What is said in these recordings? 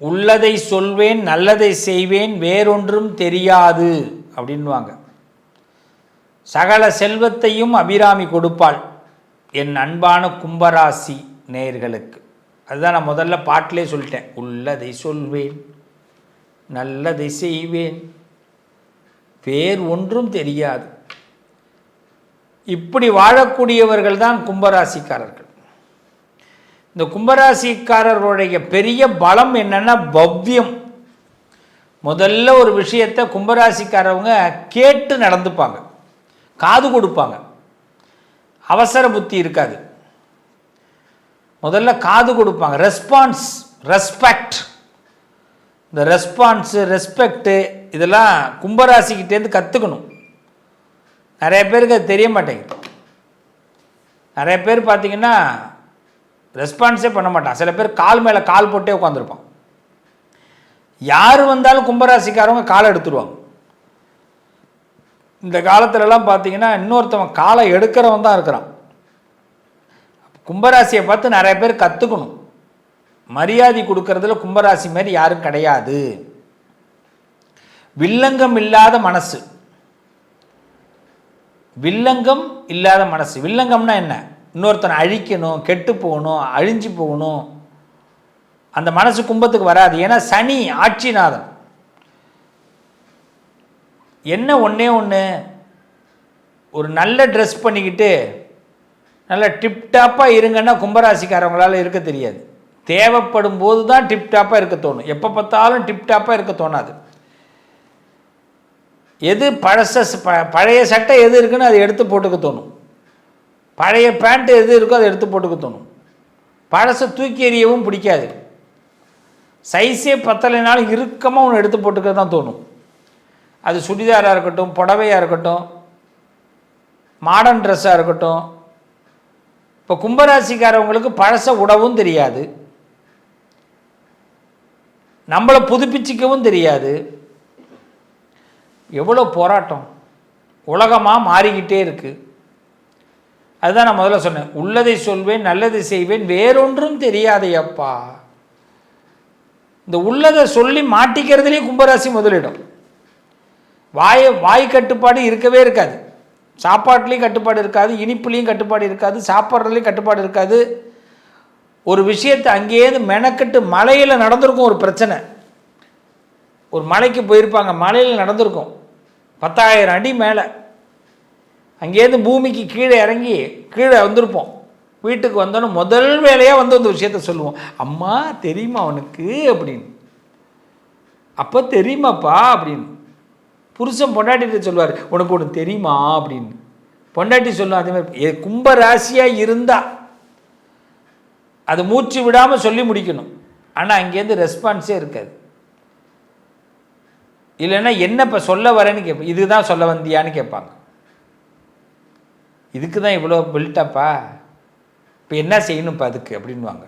உள்ளதை சொல்வேன் நல்லதை செய்வேன் வேறொன்றும் தெரியாது அப்படின்வாங்க சகல செல்வத்தையும் அபிராமி கொடுப்பாள் என் அன்பான கும்பராசி நேயர்களுக்கு. அதுதான் நான் முதல்ல பாட்டிலே சொல்லிட்டேன். உள்ளதை சொல்வேன் நல்லதை செய்வேன் வேறு ஒன்றும் தெரியாது. இப்படி வாழக்கூடியவர்கள் தான் கும்பராசிக்காரர்கள். இந்த கும்பராசிக்காரர்களுடைய பெரிய பலம் என்னென்னா பவ்யம். முதல்ல ஒரு விஷயத்தை கும்பராசிக்காரவங்க கேட்டு நடந்துப்பாங்க. காது கொடுப்பாங்க. அவசர புத்தி இருக்காது. முதல்ல காது கொடுப்பாங்க. ரெஸ்பான்ஸ் ரெஸ்பெக்ட் இந்த ரெஸ்பான்ஸு ரெஸ்பெக்டு இதெல்லாம் கும்பராசிக்கிட்டேருந்து கற்றுக்கணும் நிறைய பேருக்கு அது தெரிய மாட்டேங்குது. நிறைய பேர் பார்த்தீங்கன்னா ரெஸ்பான்ஸே பண்ண மாட்டான். சில பேர் கால் மேலே கால் போட்டே உட்காந்துருப்பான் யார் வந்தாலும் கும்பராசிக்காரவங்க காலை எடுத்துருவாங்க. இந்த காலத்துலலாம் பார்த்தீங்கன்னா இன்னொருத்தவன் காலை எடுக்கிறவன் தான் இருக்கிறான். கும்பராசியை பார்த்து நிறைய பேர் கற்றுக்கணும் மரியாதை கொடுக்கறதுல கும்பராசி மாதிரி யாரும் கிடையாது. வில்லங்கம் இல்லாத மனசு. வில்லங்கம் இல்லாத மனசு. வில்லங்கம்னா என்ன? இன்னொருத்தனை அழிக்கணும் கெட்டு போகணும் அழிஞ்சு போகணும். அந்த மனசு கும்பத்துக்கு வராது. ஏன்னா சனி ஆட்சிநாதன். என்ன ஒன்றே ஒன்று ஒரு நல்ல ட்ரெஸ் பண்ணிக்கிட்டு நல்ல டிப்டாப்பாக இருங்கன்னா கும்பராசிக்காரவங்களால இருக்க தெரியாது. தேவைப்படும் போது தான் டிப்டாப்பாக இருக்க தோணும். எப்போ பார்த்தாலும் டிப்டாப்பாக இருக்க தோணாது. எது பழச ப- பழைய சட்டை எது இருக்குன்னு அதை எடுத்து போட்டுக்க தோணும். பழைய பேண்ட்டு எது இருக்கோ அதை எடுத்து போட்டுக்க தோணும். பழசை தூக்கி எறியவும் பிடிக்காது. சைஸே பத்தலைனாலும் இறுக்கமாக ஒன்று எடுத்து போட்டுக்க தான் தோணும். அது சுடிதாராக இருக்கட்டும் புடவையாக இருக்கட்டும் மாடர்ன் ட்ரெஸ்ஸாக இருக்கட்டும். இப்போ கும்பராசிக்காரவங்களுக்கு பழசை உடவும் தெரியாது. நம்மளை புதுப்பிச்சிக்கவும் தெரியாது. எவ்வளோ போராட்டம். உலகமாக மாறிக்கிட்டே இருக்குது அதுதான் நான் முதல்ல சொன்னேன். உள்ளதை சொல்வேன் நல்லதை செய்வேன் வேறொன்றும் தெரியாதையப்பா. இந்த உள்ளதை சொல்லி மாட்டிக்கிறதுலேயே கும்பராசி முதலிடம். வாய வாய் கட்டுப்பாடு இருக்கவே இருக்காது. சாப்பாட்டுலேயும் கட்டுப்பாடு இருக்காது இனிப்புலேயும் கட்டுப்பாடு இருக்காது சாப்பிட்றதுலேயும் கட்டுப்பாடு இருக்காது. ஒரு விஷயத்தை அங்கேயிருந்து மெனக்கட்டு மலையில் நடந்திருக்கும் ஒரு பிரச்சனை. ஒரு மலைக்கு போயிருப்பாங்க மலையில் நடந்திருக்கும். பத்தாயிரம் அடி மேலே. அங்கேருந்து பூமிக்கு கீழே இறங்கி கீழே வந்திருப்போம். வீட்டுக்கு வந்தோன்னே முதல் வேலையாக வந்து அந்த விஷயத்த சொல்லுவோம். அம்மா தெரியுமா அவனுக்கு அப்படின்னு. அப்போ தெரியுமாப்பா? அப்படின்னு. புருஷன் பொண்டாட்டிகிட்ட சொல்லுவார் உனக்கு ஒன்று தெரியுமா? அப்படின்னு. பொண்டாட்டி சொல்லும் அதே மாதிரி கும்ப ராசியாக இருந்தால் அது மூச்சு விடாமல் சொல்லி முடிக்கணும். ஆனால் அங்கேருந்து ரெஸ்பான்ஸே இருக்காது. இல்லைன்னா என்ன இப்போ சொல்ல வரேன்னு கேட்பேன் இதுதான் சொல்ல வந்தியான்னு கேட்பாங்க. இதுக்கு தான் இவ்வளோ பில்டப்பா இப்போ என்ன செய்யணும் இப்போ அதுக்கு? அப்படின்வாங்க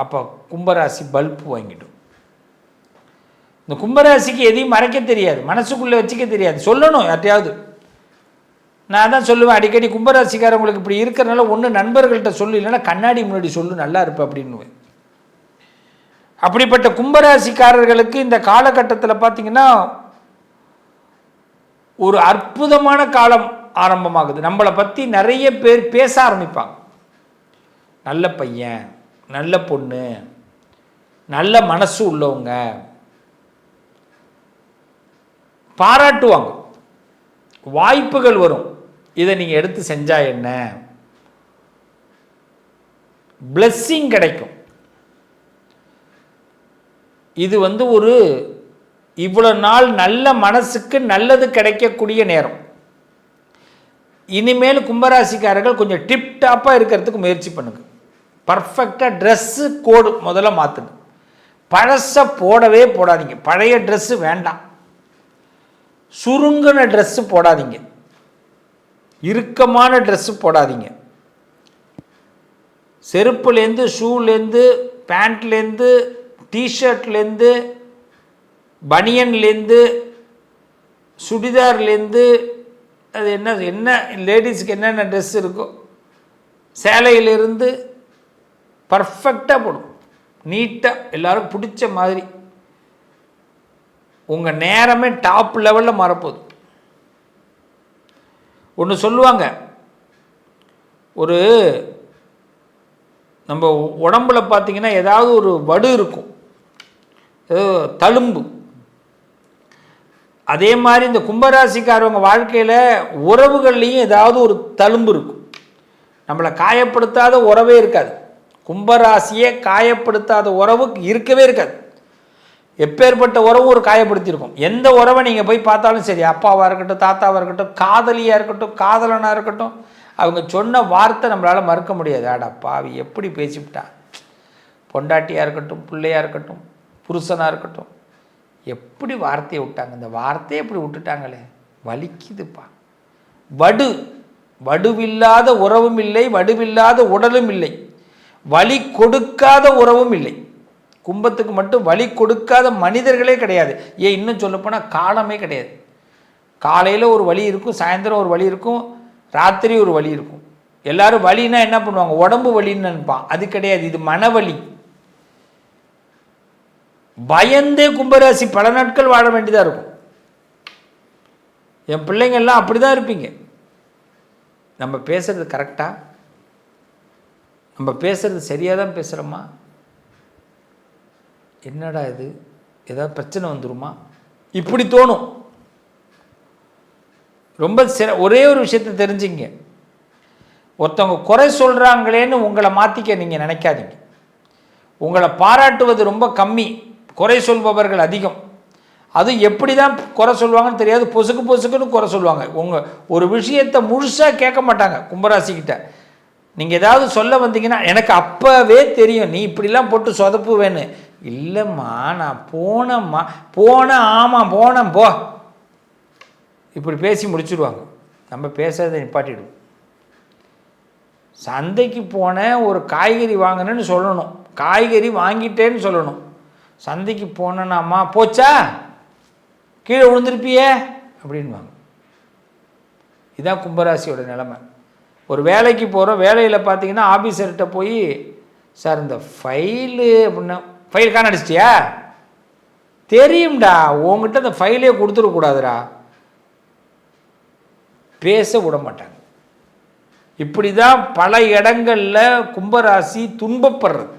அப்போ கும்பராசி பல்ப் வாங்கிடும். இந்த கும்பராசிக்கு எதையும் மறைக்க தெரியாது. மனசுக்குள்ளே வச்சுக்க தெரியாது. சொல்லணும் யார்ட்டையாவது. நான் தான் சொல்லுவேன் அடிக்கடி கும்பராசிக்காரவங்களுக்கு இப்படி இருக்கிறனால ஒன்று நண்பர்கள்ட்ட சொல்லு இல்லைன்னா கண்ணாடி முன்னாடி சொல்லு நல்லா இருப்பேன் அப்படின்னுவேன். அப்படிப்பட்ட கும்பராசிக்காரர்களுக்கு இந்த காலகட்டத்தில் பார்த்தீங்கன்னா ஒரு அற்புதமான காலம் ஆரம்பமாகுது. நம்மளை பற்றி நிறைய பேர் பேச ஆரம்பிப்பாங்க. நல்ல பையன் நல்ல பொண்ணு நல்ல மனசு உள்ளவங்க பாராட்டுவாங்க. வாய்ப்புகள் வரும். இதை நீங்கள் எடுத்து செஞ்சா என்ன? பிளஸ்ஸிங் கிடைக்கும். இது வந்து ஒரு இவ்வளோ நாள் நல்ல மனசுக்கு நல்லது கிடைக்கக்கூடிய நேரம். இனிமேல் கும்பராசிக்காரர்கள் கொஞ்சம் டிப்டாப்பாக இருக்கிறதுக்கு முயற்சி பண்ணுங்க. பர்ஃபெக்டாக ட்ரெஸ்ஸு கோடு முதல்ல மாற்றுங்க பழசை போடவே போடாதீங்க. பழைய ட்ரெஸ்ஸு வேண்டாம். சுருங்கின ட்ரெஸ்ஸு போடாதீங்க. இறுக்கமான ட்ரெஸ்ஸு போடாதீங்க. செருப்புலேருந்து ஷூலேருந்து பேண்ட்லேருந்து டிஷர்ட்லேருந்து பனியன்லேருந்து சுடிதார்லேருந்து அது என்ன என்ன லேடிஸுக்கு என்னென்ன ட்ரெஸ் இருக்கோ சேலையிலிருந்து பர்ஃபெக்டாக போடும். நீட்டாக எல்லாரும் பிடிச்ச மாதிரி. உங்கள் நேரமே டாப் லெவலில் மாறப்போகுது. ஒன்று சொல்லுவாங்க ஒரு நம்ம உடம்புல பார்த்தீங்கன்னா ஏதாவது ஒரு வடு இருக்கும். ஏதோ தழும்பு. அதே மாதிரி இந்த கும்பராசிக்காரவங்க வாழ்க்கையில் உறவுகள்லேயும் ஏதாவது ஒரு தழும்பு இருக்கும். நம்மளை காயப்படுத்தாத உறவே இருக்காது. கும்பராசியே காயப்படுத்தாத உறவு இருக்கவே இருக்காது. எப்பேற்பட்ட உறவு ஒரு காயப்படுத்தியிருக்கும். எந்த உறவை நீங்கள் போய் பார்த்தாலும் சரி அப்பாவாக இருக்கட்டும் தாத்தாவாக இருக்கட்டும் காதலியாக இருக்கட்டும் காதலனாக இருக்கட்டும் அவங்க சொன்ன வார்த்தை நம்மளால் மறுக்க முடியாது. ஆடா பாவி எப்படி பேசிவிட்டான் பொண்டாட்டியாக இருக்கட்டும் பிள்ளையாக இருக்கட்டும் புருஷனாக இருக்கட்டும் எப்படி வார்த்தையை விட்டாங்க? இந்த வார்த்தையை எப்படி விட்டுட்டாங்களே? வலிக்குதுப்பா. வடு. வடுவில்லாத உறவும் இல்லை வடுவில்லாத உடலும் இல்லை. வலி கொடுக்காத உறவும் இல்லை. கும்பத்துக்கு மட்டும் வலி கொடுக்காத மனிதர்களே கிடையாது. ஏன் இன்னும் சொல்லப்போனால் காலமே கிடையாது. காலையில் ஒரு வழி இருக்கும் சாயந்தரம் ஒரு வழி இருக்கும் ராத்திரி ஒரு வழி இருக்கும். எல்லாரும் வலின்னா என்ன பண்ணுவாங்க? உடம்பு வலின்னு நினைப்பான். அது கிடையாது. இது மனவலி. பயந்தே கும்பராசி பல நாட்கள் வாழ வேண்டியதாக இருக்கும். என் பிள்ளைங்கள்லாம் அப்படி தான் இருப்பீங்க. நம்ம பேசுறது கரெக்டாக நம்ம பேசுறது சரியாக தான் பேசுகிறோமா என்னடா இது? ஏதாவது பிரச்சனை வந்துருமா? இப்படி தோணும். ரொம்ப சிற ஒரே ஒரு விஷயத்தை தெரிஞ்சுங்க. ஒருத்தவங்க குறை சொல்கிறாங்களேன்னு உங்களை மாற்றிக்க நீங்கள் நினைக்காதீங்க. உங்களை பாராட்டுவது ரொம்ப கம்மி. குறை சொல்பவர்கள் அதிகம். அது எப்படி தான் குறை சொல்லுவாங்கன்னு தெரியாது. பொசுக்கு பொசுக்குன்னு குறை சொல்லுவாங்க. உங்கள் ஒரு விஷயத்தை முழுசாக கேட்க மாட்டாங்க கும்பராசிக்கிட்ட. நீங்கள் ஏதாவது சொல்ல வந்தீங்கன்னா எனக்கு அப்போவே தெரியும். நீ இப்படிலாம் போட்டு சொதப்புவேன்னு. இல்லைம்மா நான் போனம்மா போனேன் ஆமாம் போனேன் போ. இப்படி பேசி முடிச்சுடுவாங்க நம்ம பேசுறதை நிப்பாட்டிடுவோம் சந்தைக்கு போனேன் ஒரு காய்கறி வாங்கினேன்னு சொல்லணும். காய்கறி வாங்கிட்டேன்னு சொல்லணும். சந்தைக்கு போனேன்னாம்மா போச்சா? கீழே விழுந்திருப்பியே? அப்படின்வாங்க. இதுதான் கும்பராசியோட நிலைமை. ஒரு வேலைக்கு போகிறோம் வேலையில் பார்த்தீங்கன்னா ஆஃபீஸர்கிட்ட போய் சார் இந்த ஃபைலு அப்படின்னா ஃபைல் காண அடிச்சிட்டியா தெரியும்டா உங்ககிட்ட அந்த ஃபைலே கொடுத்துடக்கூடாதுடா. பேச விட மாட்டாங்க. இப்படி தான் பல இடங்களில் கும்பராசி துன்பப்படுறது.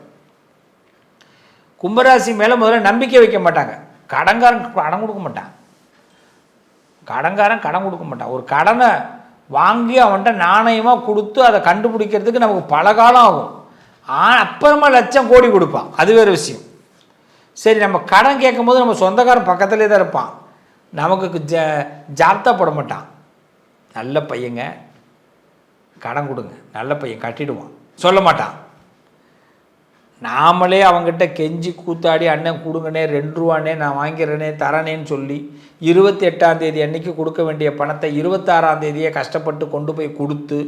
கும்பராசி மேலே முதல்ல நம்பிக்கை வைக்க மாட்டாங்க. கடன்காரன் கடன் கொடுக்க மாட்டான். கடன்காரன் கடன் கொடுக்க மாட்டான். ஒரு கடனை வாங்கி அவன்கிட்ட நாணயமாக கொடுத்து அதை கண்டுபிடிக்கிறதுக்கு நமக்கு பல காலம் ஆகும். ஆ அப்புறமா லட்சம் கோடி கொடுப்பான். அது வேறு விஷயம். சரி நம்ம கடன் கேட்கும் போது நம்ம சொந்தக்காரன் பக்கத்துலேயே தான் இருப்பான். நமக்கு ஜ ஜாப்தா போட மாட்டான். நல்ல பையங்க. கடன் கொடுங்க. நல்ல பையன் கட்டிடுவான். சொல்ல மாட்டான். நாமளே அவங்ககிட்ட கெஞ்சி கூத்தாடி அண்ணன் கொடுங்கண்ணே ரெண்டு ரூபானே நான் வாங்கிறேனே தரனேன்னு சொல்லி இருபத்தி எட்டாம் தேதி அன்னைக்கு கொடுக்க வேண்டிய பணத்தை இருபத்தாறாம் தேதியே கஷ்டப்பட்டு கொண்டு போய் கொடுத்து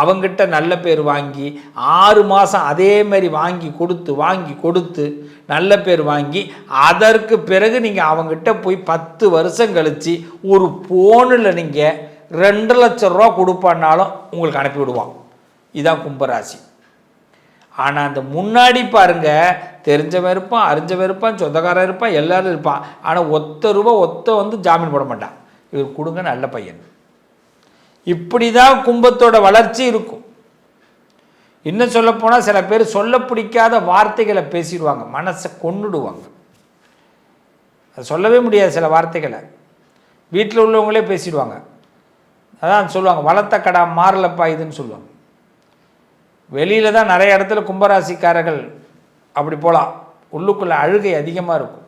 அவங்ககிட்ட நல்ல பேர் வாங்கி ஆறு மாதம் அதே மாதிரி வாங்கி கொடுத்து வாங்கி கொடுத்து நல்ல பேர் வாங்கி அதற்கு பிறகு நீங்கள் அவங்ககிட்ட போய் பத்து வருஷம் கழித்து ஒரு ஃபோனில் நீங்கள் ரெண்டு லட்ச ரூபா கொடுப்பான்னாலும் உங்களுக்கு அனுப்பி விடுவான் கும்பராசி. ஆனால் அந்த முன்னாடி பாருங்கள் தெரிஞ்சவன் இருப்பான் அறிஞ்சவன் இருப்பான் சொந்தக்காரன் இருப்பான் எல்லாரும் இருப்பான். ஆனால் ஒத்த ரூபா ஒத்த வந்து ஜாமீன் போட மாட்டான். இவர் கொடுங்க நல்ல பையன். இப்படி தான் கும்பத்தோட வளர்ச்சி இருக்கும். இன்னும் சொல்லப்போனால் சில பேர் சொல்ல பிடிக்காத வார்த்தைகளை பேசிடுவாங்க மனசை கொண்டுடுவாங்க அது சொல்லவே முடியாது சில வார்த்தைகளை. வீட்டில் உள்ளவங்களே பேசிடுவாங்க. அதான் சொல்லுவாங்க வளர்த்த கடா மாறலப்பா இதுன்னு சொல்லுவாங்க. வெளியில் தான் நிறைய இடத்துல கும்பராசிக்காரர்கள் அப்படி போகலாம் உள்ளுக்குள்ளே அழுகை அதிகமாக இருக்கும்.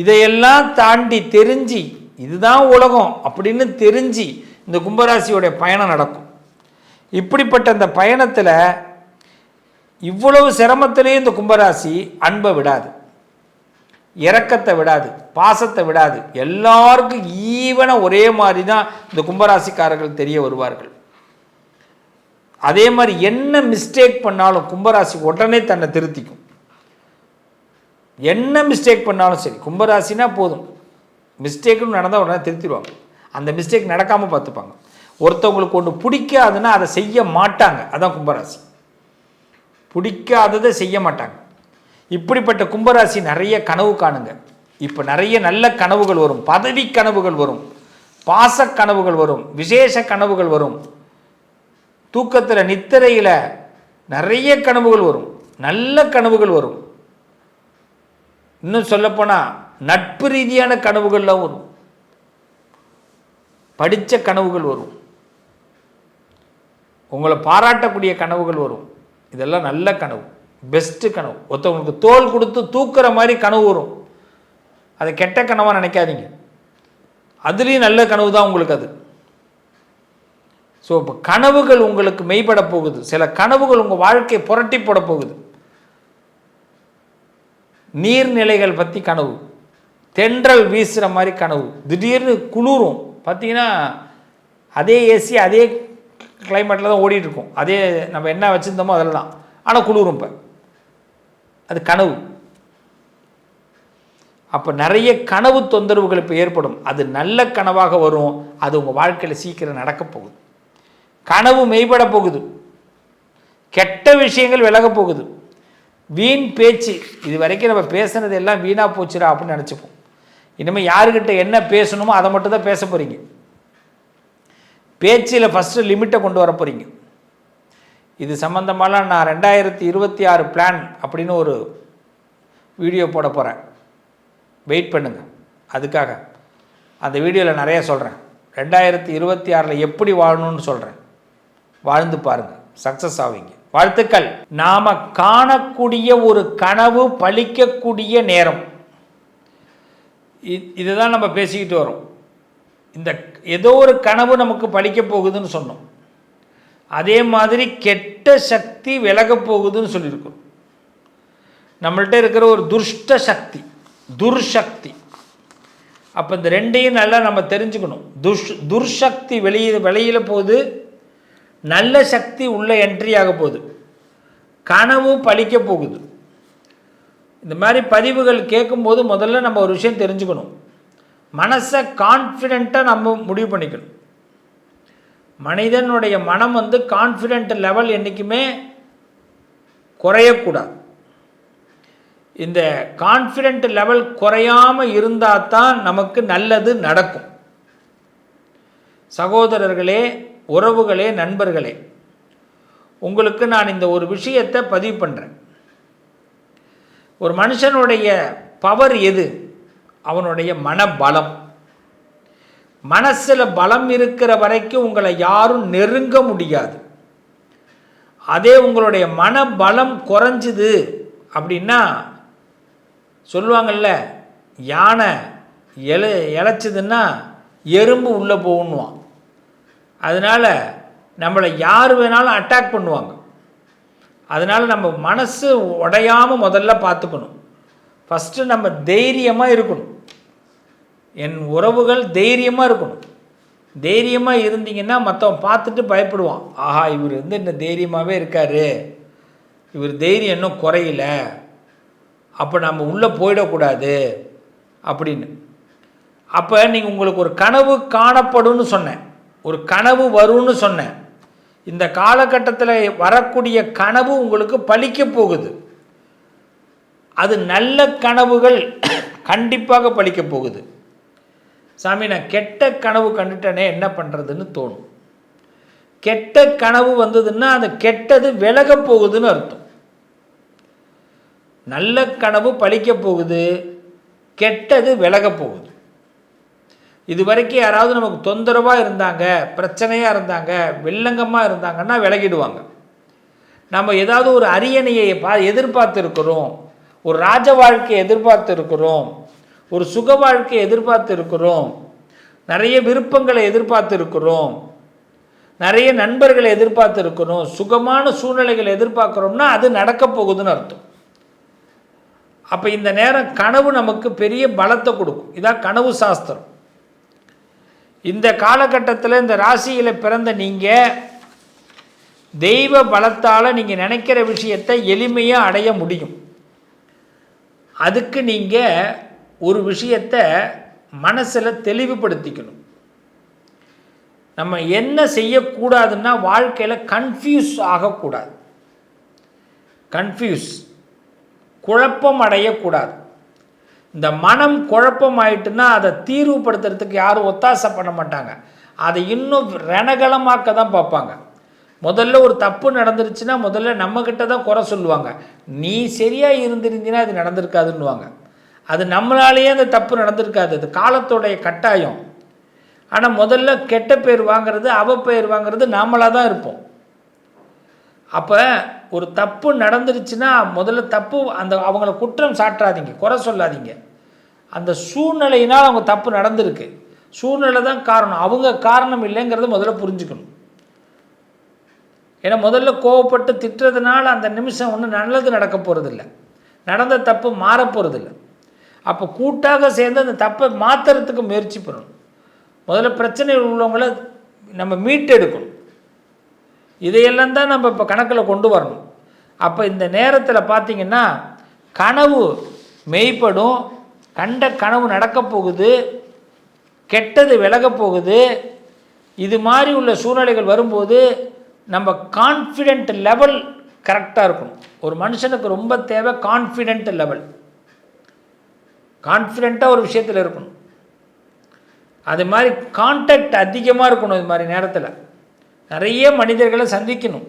இதையெல்லாம் தாண்டி தெரிஞ்சு இதுதான் உலகம் அப்படின்னு தெரிஞ்சு இந்த கும்பராசியோடைய பயணம் நடக்கும். இப்படிப்பட்ட அந்த பயணத்தில் இவ்வளவு சிரமத்திலேயே இந்த கும்பராசி அன்பை விடாது. இரக்கத்தை விடாது பாசத்தை விடாது. எல்லாருக்கும் ஈவனாக ஒரே மாதிரி தான் இந்த கும்பராசிக்காரர்கள் தெரிய வருவார்கள். அதே மாதிரி என்ன மிஸ்டேக் பண்ணாலும் கும்பராசி உடனே தன்னை திருத்திக்கும். என்ன மிஸ்டேக் பண்ணாலும் சரி கும்பராசினா போதும். மிஸ்டேக்குன்னு நடந்தால் உடனே திருத்திடுவாங்க. அந்த மிஸ்டேக் நடக்காமல் பார்த்துப்பாங்க. ஒருத்தவங்களுக்கு ஒன்று பிடிக்காதுன்னா அதை செய்ய மாட்டாங்க. அதான் கும்பராசி. பிடிக்காததை செய்ய மாட்டாங்க. இப்படிப்பட்ட கும்பராசி நிறைய கனவு காணுங்க. இப்போ நிறைய நல்ல கனவுகள் வரும். பதவி கனவுகள் வரும். பாச கனவுகள் வரும். விசேஷ கனவுகள் வரும். தூக்கத்தில் நித்திரையில் நிறைய கனவுகள் வரும். நல்ல கனவுகள் வரும். இன்னும் சொல்லப்போனால் நட்பு ரீதியான கனவுகள்லாம் வரும். படித்த கனவுகள் வரும். உங்களை பாராட்டக்கூடிய கனவுகள் வரும். இதெல்லாம் நல்ல கனவு. பெஸ்ட்டு கனவு. ஒருத்தவங்களுக்கு தோல் கொடுத்து தூக்குற மாதிரி கனவு வரும். அதை கெட்ட கனவாக நினைக்காதீங்க. அதுலேயும் நல்ல கனவு தான் உங்களுக்கு அது. ஸோ இப்போ கனவுகள் உங்களுக்கு மெய்பட போகுது. சில கனவுகள் உங்கள் வாழ்க்கையை புரட்டி போட போகுது. நீர்நிலைகள் பற்றி கனவு. தென்றல் வீசுகிற மாதிரி கனவு. திடீர்னு குளிரும். பார்த்தீங்கன்னா அதே ஏசி அதே கிளைமேட்டில் தான் ஓடிட்டுருக்கோம். அதே நம்ம என்ன வச்சுருந்தோமோ அதில் தான் ஆனால் குளிரும் இப்போ. அது கனவு. அப்போ நிறைய கனவு தொந்தரவுகள் இப்போ ஏற்படும். அது நல்ல கனவாக வரும். அது உங்கள் வாழ்க்கையில் சீக்கிரம் நடக்கப் போகுது. கனவு மெய்பட போகுது. கெட்ட விஷயங்கள் விலக போகுது. வீண் பேச்சு இது வரைக்கும் நம்ம பேசுனது எல்லாம் வீணாக போச்சுடா அப்படின்னு நினச்சிப்போம். இனிமேல் யாருக்கிட்ட என்ன பேசணுமோ அதை மட்டும் தான் பேச போகிறீங்க பேச்சில் ஃபஸ்ட்டு லிமிட்டை கொண்டு வர போகிறீங்க இது சம்மந்தமாலாம் நான் ரெண்டாயிரத்தி இருபத்தி ஆறு பிளான் அப்படின்னு ஒரு வீடியோ போட போகிறேன் வெயிட் பண்ணுங்கள் அதுக்காக. அந்த வீடியோவில் நிறைய சொல்கிறேன் ரெண்டாயிரத்தி இருபத்தி ஆறில் எப்படி வாழணும்னு சொல்கிறேன் வாழ்ந்து பாருங்கள் சக்ஸஸ் ஆவீங்க. வாழ்த்துக்கள். நாம் காணக்கூடிய ஒரு கனவு பழிக்கக்கூடிய நேரம். இதுதான் நம்ம பேசிக்கிட்டு வரோம். இந்த ஏதோ ஒரு கனவு நமக்கு பழிக்க போகுதுன்னு சொன்னோம். அதே மாதிரி கெட்ட சக்தி விலக போகுதுன்னு சொல்லியிருக்கோம் நம்மள்கிட்ட இருக்கிற ஒரு துஷ்ட சக்தி துர்சக்தி. அப்போ இந்த ரெண்டையும் நல்லா நம்ம தெரிஞ்சுக்கணும். துஷ் துர்சக்தி வெளியே வெளியில் போகுது நல்ல சக்தி உள்ள என்ட்ரி ஆக போகுது. கனவு பழிக்க போகுது. இந்த மாதிரி பதிவுகள் கேட்கும்போது முதல்ல நம்ம ஒரு விஷயம் தெரிஞ்சுக்கணும். மனசை கான்ஃபிடெண்ட்டாக நம்ம முடிவு பண்ணிக்கணும். மனிதனுடைய மனம் வந்து கான்ஃபிடென்ட் லெவல் என்றைக்குமே குறையக்கூடாது. இந்த கான்ஃபிடென்ட் லெவல் குறையாமல் இருந்தால் தான் நமக்கு நல்லது நடக்கும். சகோதரர்களே உறவுகளே நண்பர்களே உங்களுக்கு நான் இந்த ஒரு விஷயத்தை பதிவு பண்ணுறேன் ஒரு மனுஷனுடைய பவர் எது? அவனுடைய மனபலம். மனசில் பலம் இருக்கிற வரைக்கும் உங்களை யாரும் நெருங்க முடியாது. அதே உங்களுடைய மனபலம் குறைஞ்சுது அப்படின்னா சொல்லுவாங்கள்ல யானை எழ இழைச்சிதுன்னா எறும்பு உள்ளே போகணுவான் அதனால் நம்மளை யார் வேணாலும் அட்டாக் பண்ணுவாங்க. அதனால் நம்ம மனசு உடையாமல் முதல்ல பார்த்துக்கணும். ஃபஸ்ட்டு நம்ம தைரியமாக இருக்கணும். என் உறவுகள் தைரியமாக இருக்கணும். தைரியமாக இருந்தீங்கன்னா மற்றவன் பார்த்துட்டு பயப்படுவான். ஆஹா இவர் வந்து இன்னும் தைரியமாகவே இருக்கார். இவர் தைரியம் இன்னும் குறையில. அப்போ நம்ம உள்ளே போயிடக்கூடாது. அப்படின்னு. அப்போ நீங்கள் உங்களுக்கு ஒரு கனவு காணப்படும்னு சொன்னேன். ஒரு கனவு வரும்னு சொன்னேன். இந்த காலகட்டத்தில் வரக்கூடிய கனவு உங்களுக்கு பழிக்க போகுது. அது நல்ல கனவுகள் கண்டிப்பாக பழிக்க போகுது. சாமி நான் கெட்ட கனவு கண்டுட்டனே என்ன பண்ணுறதுன்னு தோணும். கெட்ட கனவு வந்ததுன்னா அந்த கெட்டது விலக போகுதுன்னு அர்த்தம். நல்ல கனவு பழிக்க போகுது கெட்டது விலக போகுது. இது வரைக்கும் யாராவது நமக்கு தொந்தரவாக இருந்தாங்க பிரச்சனையாக இருந்தாங்க வில்லங்கமாக இருந்தாங்கன்னா விலகிடுவாங்க. நம்ம ஏதாவது ஒரு அரியணையை பா எதிர்பார்த்து இருக்கிறோம் ஒரு ராஜ வாழ்க்கையை எதிர்பார்த்து இருக்கிறோம் ஒரு சுக வாழ்க்கையை எதிர்பார்த்து இருக்கிறோம் நிறைய விருப்பங்களை எதிர்பார்த்து இருக்கிறோம் நிறைய நண்பர்களை எதிர்பார்த்து இருக்கிறோம் சுகமான சூழ்நிலைகளை எதிர்பார்க்குறோம்னா அது நடக்க போகுதுன்னு அர்த்தம். அப்போ இந்த நேரம் கனவு நமக்கு பெரிய பலத்தை கொடுக்கும். இதான் கனவு சாஸ்திரம். இந்த காலகட்டத்தில் இந்த ராசியில் பிறந்த நீங்கள் தெய்வ பலத்தால் நீங்கள் நினைக்கிற விஷயத்தை எளிமையாக அடைய முடியும். அதுக்கு நீங்கள் ஒரு விஷயத்தை மனசில் தெளிவுபடுத்திக்கணும். நம்ம என்ன செய்யக்கூடாதுன்னா வாழ்க்கையில் கன்ஃபியூஸ் ஆகக்கூடாது. கன்ஃபியூஸ் குழப்பம் அடையக்கூடாது. இந்த மனம் குழப்பம் ஆயிட்டுன்னா அதை தீர்வுபடுத்துறதுக்கு யாரும் ஒத்தாசை பண்ண மாட்டாங்க. அதை இன்னும் ரணகலமாக்க தான் பார்ப்பாங்க. முதல்ல ஒரு தப்பு நடந்துருச்சுன்னா முதல்ல நம்மக்கிட்ட தான் குறை சொல்லுவாங்க. நீ சரியாக இருந்திருந்தீங்கன்னா அது நடந்திருக்காதுன்னுவாங்க. அது நம்மளாலேயே அந்த தப்பு நடந்திருக்காது. அது காலத்தோடைய கட்டாயம். ஆனால் முதல்ல கெட்ட பேர் வாங்குறது அவ பேர் வாங்குறது நாமளாக தான் இருப்போம். அப்போ ஒரு தப்பு நடந்துருச்சுன்னா முதல்ல தப்பு அந்த அவங்கள குற்றம் சாட்டாதீங்க குறை சொல்லாதீங்க. அந்த சூழ்நிலையினால் அவங்க தப்பு நடந்திருக்கு. சூழ்நிலை தான் காரணம். அவங்க காரணம் இல்லைங்கிறத முதல்ல புரிஞ்சுக்கணும். ஏன்னா முதல்ல கோவப்பட்டு திட்டுறதுனால அந்த நிமிஷம் ஒன்றும் நல்லது நடக்க போகிறதில்ல நடந்த தப்பு மாற போகிறதில்ல அப்போ கூட்டாக சேர்ந்து அந்த தப்பை மாற்றுறதுக்கு முயற்சி பண்ணணும். முதல்ல பிரச்சனை உள்ளவங்கள நம்ம மீட்டெடுக்கணும். இதையெல்லாம் தான் நம்ம இப்போ கணக்கில் கொண்டு வரணும். அப்போ இந்த நேரத்தில் பார்த்தீங்கன்னா கனவு மெய்ப்படும் கண்ட கனவு நடக்கப் போகுது கெட்டது விலகப் போகுது இது மாதிரி உள்ள சூழ்நிலைகள் வரும்போது நம்ம கான்ஃபிடென்ட் லெவல் கரெக்டாக இருக்கணும். ஒரு மனுஷனுக்கு ரொம்ப தேவை கான்ஃபிடென்ட் லெவல் கான்ஃபிடெண்ட்டாக ஒரு விஷயத்தில் இருக்கணும். அது மாதிரி கான்டாக்ட் அதிகமாக இருக்கணும் இது மாதிரி நேரத்தில். நிறைய மனிதர்களை சந்திக்கணும்.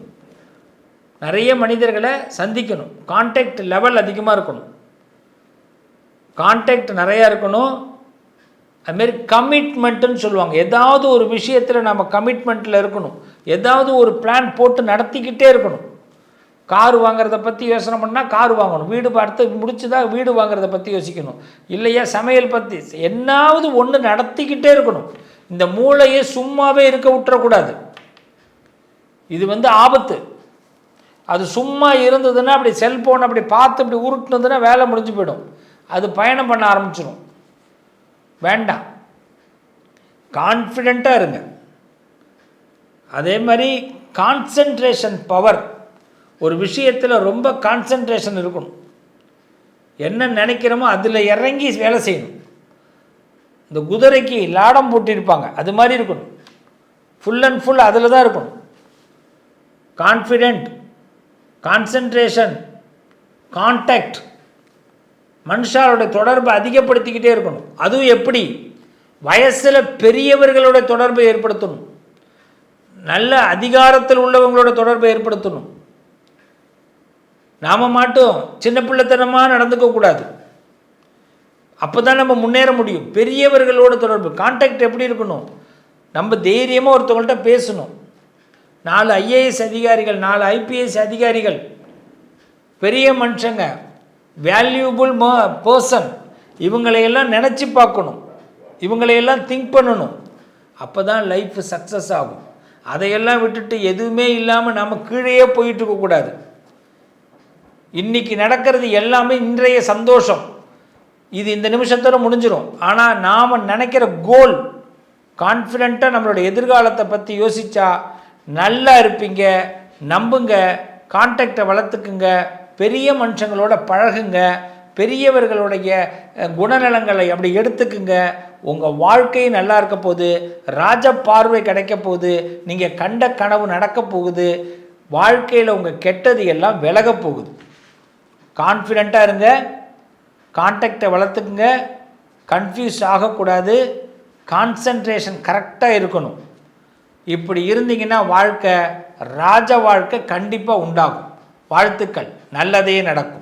நிறைய மனிதர்களை சந்திக்கணும். கான்டாக்ட் லெவல் அதிகமாக இருக்கணும். கான்டாக்ட் நிறையா இருக்கணும். அதுமாரி கமிட்மெண்ட்டுன்னு சொல்லுவாங்க. ஏதாவது ஒரு விஷயத்தில் நம்ம கமிட்மெண்ட்டில் இருக்கணும். ஏதாவது ஒரு பிளான் போட்டு நடத்திக்கிட்டே இருக்கணும். கார் வாங்குறத பற்றி யோசனை பண்ணால் கார் வாங்கணும். வீடு பார்த்து முடிச்சுதா வீடு வாங்குறத பற்றி யோசிக்கணும். இல்லையா சமையல் பற்றி என்னாவது ஒன்று நடத்திக்கிட்டே இருக்கணும். இந்த மூளையை சும்மாவே இருக்க விட்டுறக்கூடாது. இது வந்து ஆபத்து. அது சும்மா இருந்ததுன்னா அப்படி செல்ஃபோன் அப்படி பார்த்து அப்படி உருட்டுனதுன்னா வேலை முடிஞ்சு போயிடும். அது பயணம் பண்ண ஆரம்பிச்சிடும் வேண்டாம். கான்ஃபிடெண்ட்டாக இருங்க. அதே மாதிரி கான்சன்ட்ரேஷன் பவர் ஒரு விஷயத்தில் ரொம்ப கான்சன்ட்ரேஷன் இருக்கணும். என்ன நினைக்கிறோமோ அதில் இறங்கி வேலை செய்யணும். இந்த குதிரைக்கு லாடம் போட்டிருப்பாங்க அது மாதிரி இருக்கணும். ஃபுல் அண்ட் ஃபுல் அதில் தான் இருக்கணும். கான்ஃபிடென்ட் கான்சன்ட்ரேஷன் கான்டாக்ட் மனுஷாரோட தொடர்பை அதிகப்படுத்திக்கிட்டே இருக்கணும். அதுவும் எப்படி? வயசில் பெரியவர்களோட தொடர்பை ஏற்படுத்தணும். நல்ல அதிகாரத்தில் உள்ளவங்களோட தொடர்பை ஏற்படுத்தணும். நாம் மட்டும். சின்ன பிள்ளைத்தனமாக நடந்துக்க கூடாது. அப்போ தான் நம்ம முன்னேற முடியும். பெரியவர்களோட தொடர்பு கான்டாக்ட் எப்படி இருக்கணும்? நம்ம தைரியமாக ஒருத்தவங்கள்ட்ட பேசணும். நாலு ஐஏஎஸ் அதிகாரிகள் நாலு ஐபிஎஸ் அதிகாரிகள். பெரிய மனுஷங்க வேல்யூபுள் மோ பர்சன் இவங்களையெல்லாம் நினச்சி பார்க்கணும். இவங்களையெல்லாம் திங்க் பண்ணணும். அப்போ தான் லைஃப் சக்ஸஸ் ஆகும். அதையெல்லாம் விட்டுட்டு எதுவுமே இல்லாமல் நம்ம கீழேயே போயிட்டு இருக்கக்கூடாது இன்றைக்கி நடக்கிறது எல்லாமே இன்றைய சந்தோஷம். இது இந்த நிமிஷத்தோட முடிஞ்சிடும் ஆனால் நாம் நினைக்கிற கோல் கான்ஃபிடெண்ட்டாக நம்மளோட எதிர்காலத்தை பற்றி யோசித்தா நல்லா இருப்பீங்க நம்புங்க கான்டாக்டை வளர்த்துக்குங்க பெரிய மனுஷங்களோட பழகுங்க பெரியவர்களுடைய குணநலங்களை அப்படி எடுத்துக்குங்க. உங்கள் வாழ்க்கை நல்லா இருக்க போகுது ராஜ பார்வை கிடைக்க போகுது நீங்கள் கண்ட கனவு நடக்க போகுது வாழ்க்கையில் உங்கள் கெட்டது எல்லாம் விலக போகுது. கான்ஃபிடெண்ட்டாக இருங்க கான்டாக்டை வளர்த்துக்குங்க கன்ஃபியூஸ் ஆகக்கூடாது கான்சன்ட்ரேஷன் கரெக்டாக இருக்கணும். இப்படி இருந்தீங்கன்னா வாழ்க்கை ராஜ வாழ்க்கை கண்டிப்பாக உண்டாகும். வாழ்த்துக்கள். நல்லதே நடக்கும்.